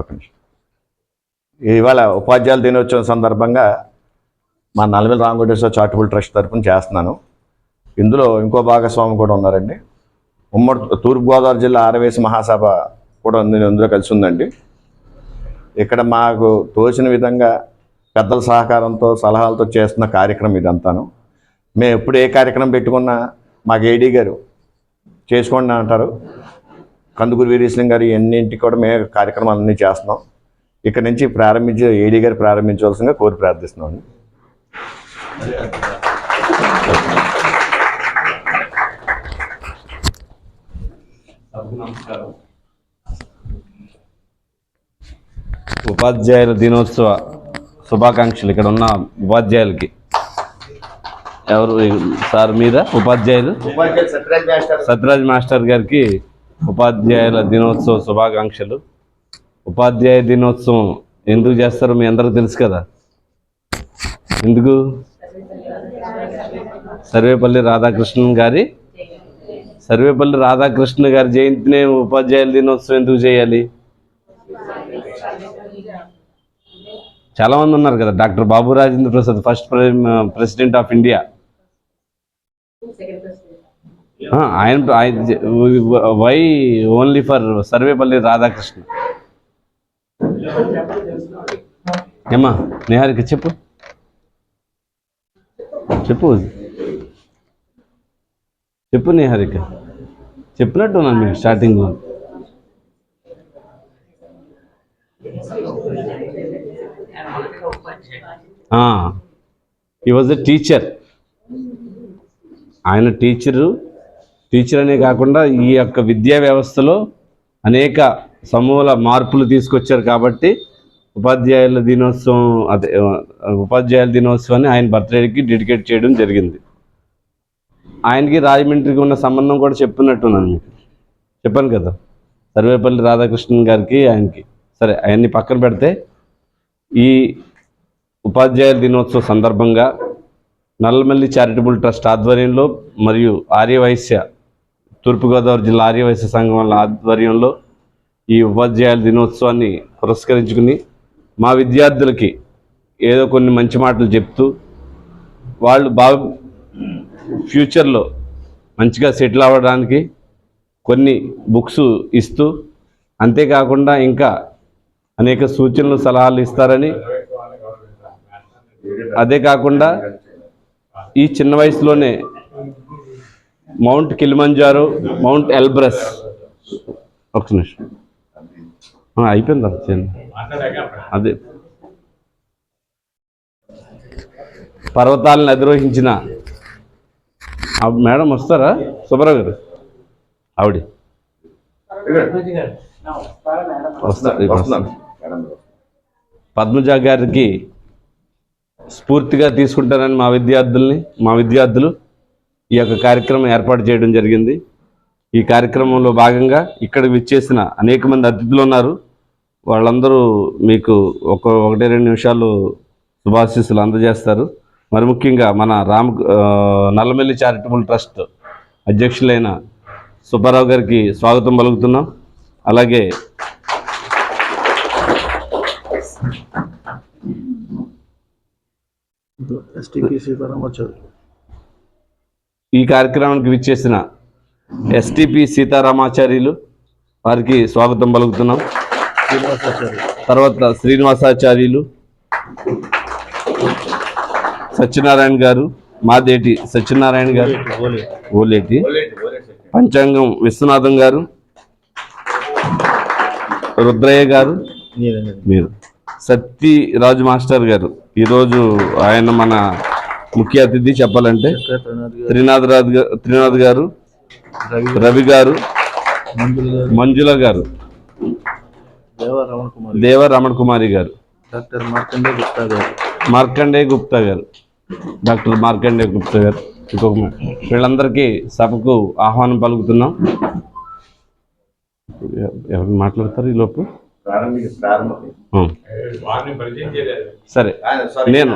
ఒక నిమిషం. ఇవాళ ఉపాధ్యాయుల దినోత్సవం సందర్భంగా మా నల్లమల రామకోటేశ్వర చారిటబుల్ ట్రస్ట్ తరఫున చేస్తున్నాను. ఇందులో ఇంకో భాగస్వామి కూడా ఉన్నారండి. ఉమ్మడి తూర్పుగోదావరి జిల్లా ఆరవేసి మహాసభ కూడా ఉంది ఇందులో కలిసి ఉందండి. ఇక్కడ మాకు తోచిన విధంగా పెద్దల సహకారంతో సలహాలతో చేస్తున్న కార్యక్రమం ఇదంతాను. మేము ఎప్పుడు ఏ కార్యక్రమం పెట్టుకున్నా మాకు ఏడీ గారు చేసుకోండి అంటారు. కందుకూరు వీరేశలింగ్ గారు ఎన్నింటికి కూడా మేము కార్యక్రమాలన్నీ చేస్తున్నాం. ఇక్కడ నుంచి ప్రారంభించి ఏడీ గారు ప్రారంభించవలసిందిగా కోరి ప్రార్థిస్తున్నాం అండి ఉపాధ్యాయుల దినోత్సవ శుభాకాంక్షలు. ఇక్కడ ఉన్న ఉపాధ్యాయులకి. ఎవరు సార్ మీద? ఉపాధ్యాయులు? సత్యరాజ్ మాస్టర్ గారికి ఉపాధ్యాయుల దినోత్సవ శుభాకాంక్షలు. ఉపాధ్యాయ దినోత్సవం ఎందుకు చేస్తారో మీ అందరూ తెలుసు కదా? ఎందుకు? సర్వేపల్లి రాధాకృష్ణన్ గారి సర్వేపల్లి రాధాకృష్ణ గారి జయంతిని ఉపాధ్యాయుల దినోత్సవం ఎందుకు చేయాలి? చాలామంది ఉన్నారు కదా doctor Babu Rajendra Prasad first president of India. ఆయన ఆయన why only for Sarvepalli Radhakrishna. ఏమ్మా నిహారిక చెప్పు. చెప్పు. చెప్పు నిహారిక. చెప్పినట్టు ఉన్నాను మీకు స్టార్టింగ్లో ఈ వాజ్ ఎ టీచర్ ఆయన టీచరు టీచర్ అనే కాకుండా ఈ యొక్క విద్యా వ్యవస్థలో అనేక సమూల మార్పులు తీసుకొచ్చారు కాబట్టి ఉపాధ్యాయుల దినోత్సవం అదే ఉపాధ్యాయుల దినోత్సవాన్ని ఆయన బర్త్డేకి డెడికేట్ చేయడం జరిగింది. ఆయనకి రాజమండ్రికి ఉన్న సంబంధం కూడా చెప్పున్నట్టున్నాను మీకు. చెప్పాను కదా సర్వేపల్లి రాధాకృష్ణన్ గారికి ఆయనకి. సరే ఆయన్ని పక్కన పెడితే ఈ ఉపాధ్యాయుల దినోత్సవ సందర్భంగా నల్లమల్లి చారిటబుల్ ట్రస్ట్ ఆధ్వర్యంలో మరియు ఆర్యవైశ్య తూర్పుగోదావరి జిల్లా ఆర్యవైశ్య సంఘం వాళ్ళ ఆధ్వర్యంలో ఈ ఉపాధ్యాయుల దినోత్సవాన్ని పురస్కరించుకుని మా విద్యార్థులకి ఏదో కొన్ని మంచి మాటలు చెప్తూ వాళ్ళు బాగా ఫ్యూచర్లో మంచిగా సెటిల్ అవ్వడానికి కొన్ని బుక్స్ ఇస్తూ అంతేకాకుండా ఇంకా అనేక సూచనలు సలహాలు ఇస్తారని అదే కాకుండా ఈ చిన్న వయసులోనే మౌంట్ కిలిమంజారో మౌంట్ ఎల్బ్రస్. ఒక నిమిషం. అయిపోయింది అదే. పర్వతాలను అధిరోహించిన. మేడం వస్తారా? సుబ్బారావు గారు. ఆవిడ. వస్తారు పద్మజ గారికి స్ఫూర్తిగా తీసుకుంటారని మా విద్యార్థుల్ని మా విద్యార్థులు ఈ యొక్క కార్యక్రమం ఏర్పాటు చేయడం జరిగింది. ఈ కార్యక్రమంలో భాగంగా ఇక్కడ విచ్చేసిన అనేక మంది అతిథులు ఉన్నారు. వాళ్ళందరూ మీకు ఒక ఒకటి రెండు నిమిషాలు శుభాశీస్సులు అందజేస్తారు. మరి ముఖ్యంగా మన రామ నల్లమెల్లి నల్లమల్లి చారిటబుల్ ట్రస్ట్ అధ్యక్షులైన సుబ్బారావు గారికి స్వాగతం పలుకుతున్నాం. అలాగే ఎస్టీపీ సీతారామాచారి ఈ కార్యక్రమానికి విచ్చేసిన ఎస్టిపి సీతారామాచార్యులు వారికి స్వాగతం పలుకుతున్నాం. తర్వాత శ్రీనివాసాచార్యులు సత్యనారాయణ గారు మాదేటి సత్యనారాయణ గారు ఓలే ఓలేటి పంచాంగం విశ్వనాథం గారు రుద్రయ్య గారు మీరు. సత్తి రాజు మాస్టర్ గారు. ఈరోజు ఆయన మన ముఖ్య అతిథి చెప్పాలంటే త్రినాథ్ గారు త్రినాథ్ రాజు గా- త్రినాథ్ గారు రవి గారు మంజుల గారు దేవ రమణ కుమార్ గారు డాక్టర్ మార్కండే గుప్తా గారు. మార్కండే గుప్తా గారు డాక్టర్ మార్కండే గుప్తా గారు. ఇంకొక మాట. వీళ్ళందరికీ సభకు ఆహ్వానం పలుకుతున్నాం. ఎవ- ఎవరు మాట్లాడతారు ఈ లోపు? సారీ. నేను